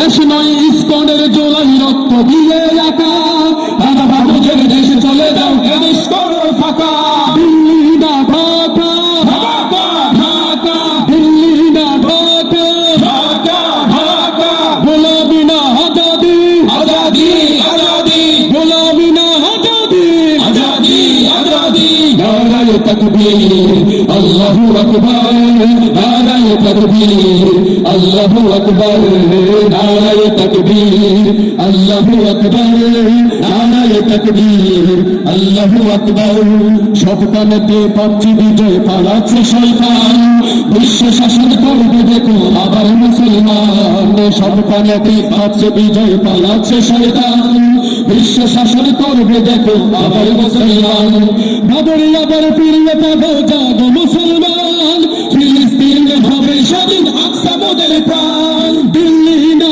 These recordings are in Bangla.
দেশ নয় ইস্কনের জোলাই রক্ত দিয়ে তকবীর আল্লাহু আকবার, নারায় তকবীর আল্লাহু আকবার, নারায় তকবীর আল্লাহু আকবার, নারায় তকবীর আল্লাহু আকবার সব কানেতে পাচ্ছি বিজয় পালাচ্ছে শয়তান। বিশ্ব শাসন করবে দেখো, আবার মুসলমান। পাচ্ছে বিজয় পালাচ্ছে শয়তান। বিশ্ব শাসন করবে দেখো আবার মুসলমান। ভাবরে আবার ফিরবে পাবো জাগো মুসলমান। ফিলিস্তিন হবে স্বাধীন আকসা মোদের প্রাণ। দিল্লি না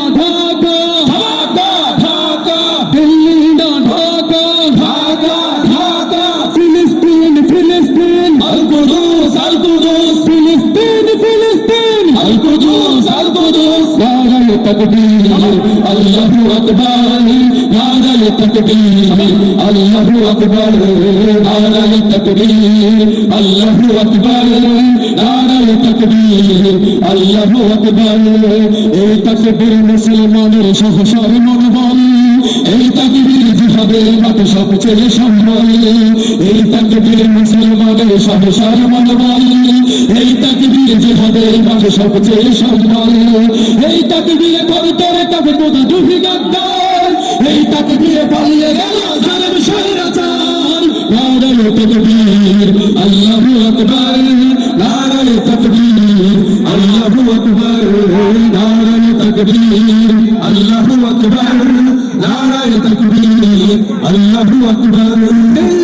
নারায়ে তাকবীর, আল্লাহু আকবার, নারায়ে তাকবীর, আল্লাহু আকবার, নারায়ে তাকবীর, আল্লাহু আকবার, নারায়ে তাকবীর, আল্লাহু আকবার। এই তাকবীর মুসলমানের সহসার মনোবল এই তাকবীর জিহাদের মাঠে সবচেয়ে সম্বল এই তাকবীর মুসলমানের সহসার মনোবল এই তাকবীর জিহাদের মাঠে সবচেয়ে সম্বল এই তাকবীরে করতরে তবে কোথা ডুবি গাদ্দার এই তাকবীরে পালিয়ে গেল জালেম শহরাচার নারায়ে তাকবীর আল্লাহু আকবার নারায়ে তাকবীর আল্লাহু আকবার নারায়ে তাকবীর আল্লাহু আকবার নারায়ে তাকবীর আল্লাহু আকবার